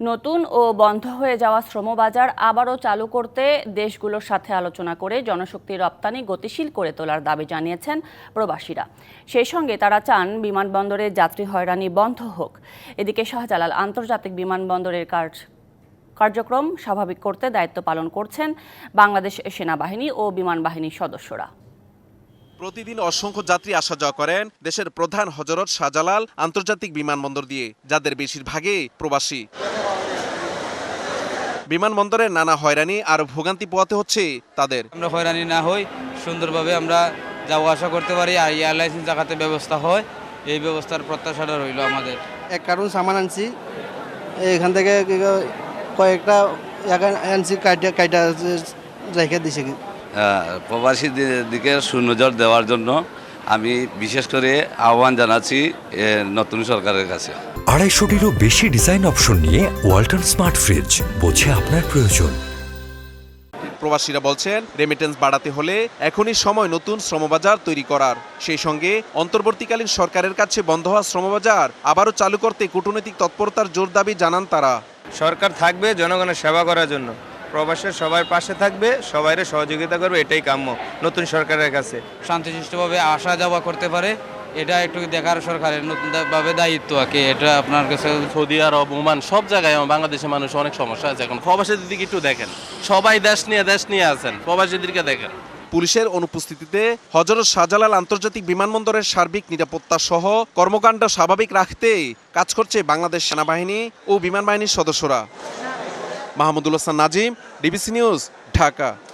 নতুন ও বন্ধ হয়ে যাওয়া শ্রমবাজার আবারও চালু করতে দেশগুলোর সাথে আলোচনা করে জনশক্তি রপ্তানি গতিশীল করে তোলার দাবি জানিয়েছেন প্রবাসীরা। সেই সঙ্গে তারা চান বিমানবন্দরে যাত্রী হয়রানি বন্ধ হোক। এদিকে শাহজালাল আন্তর্জাতিক বিমানবন্দরের কাজ কার্যক্রম স্বাভাবিক করতে দায়িত্ব পালন করছেন বাংলাদেশ সেনাবাহিনী ও বিমান বাহিনীর সদস্যরা। প্রতিদিন অসংখ্য যাত্রী আসা যাওয়া করেন দেশের প্রধান হজরত শাহজালাল আন্তর্জাতিক বিমানবন্দর দিয়ে, যাদের বেশিরভাগই প্রবাসী। বিমানবন্দরে নানা হয়রানি আর ভোগান্তি পোয়াতে হচ্ছে তাদের। আমরা হয়রানি না হই সুন্দরভাবে আমরা যাওয়া আসা করতে পারি আর এয়ারলাইন্স জায়গাতে ব্যবস্থা হয়। এই ব্যবস্থার প্রত্যাশাটা রইল আমাদের। এক কার্টুন সামান আনছি। এখান থেকে কি কয়, কয়েকটা আনছি কাইটা কাইটা রেখে দিছে। আহ, প্রবাসীদের দিকে সুনজর দেওয়ার জন্য আমি বিশেষ করে আহ্বান জানাচ্ছি নতুন সরকারের কাছে। আড়াইশোটিরও বেশি ডিজাইন অপশন নিয়ে ওয়ালটন স্মার্ট ফ্রিজ বোঝে আপনার প্রয়োজন। প্রবাসীরা বলছেন রেমিটেন্স বাড়াতে হলে এখনই সময় নতুন শ্রমবাজার তৈরি করার। সেই সঙ্গে অন্তর্বর্তীকালীন সরকারের কাছে বন্ধ হওয়া শ্রমবাজার আবারও চালু করতে কূটনৈতিক তৎপরতার জোর দাবি জানান তারা। সরকার থাকবে জনগণের সেবা করার জন্য। প্রবাসের সবার পাশে থাকবে সবাইরে সহযোগিতা করবে এটাই কাম্য নতুন সরকারের কাছে। শান্তিশিষ্টভাবে আসা যাওয়া করতে পারে এটা একটু দেখার সরকারের নতুনভাবে দায়িত্ব আর কি এটা আপনার কাছে সৌদি আরব ওমান সব জায়গায় আমার বাংলাদেশের মানুষ অনেক সমস্যা আছে এখন। প্রবাসীদের দিকে একটু দেখেন। সবাই দেশ নিয়ে দেশ নিয়ে আছেন প্রবাসীদেরকে দেখেন। পুলিশের অনুপস্থিতিতে হজরত শাহজালাল আন্তর্জাতিক বিমানবন্দরের সার্বিক নিরাপত্তা সহ কর্মকাণ্ড স্বাভাবিক রাখতে কাজ করছে বাংলাদেশ সেনাবাহিনী ও বিমান বাহিনীর সদস্যরা। Mahmudul Hasan Nazim DBC news Dhaka.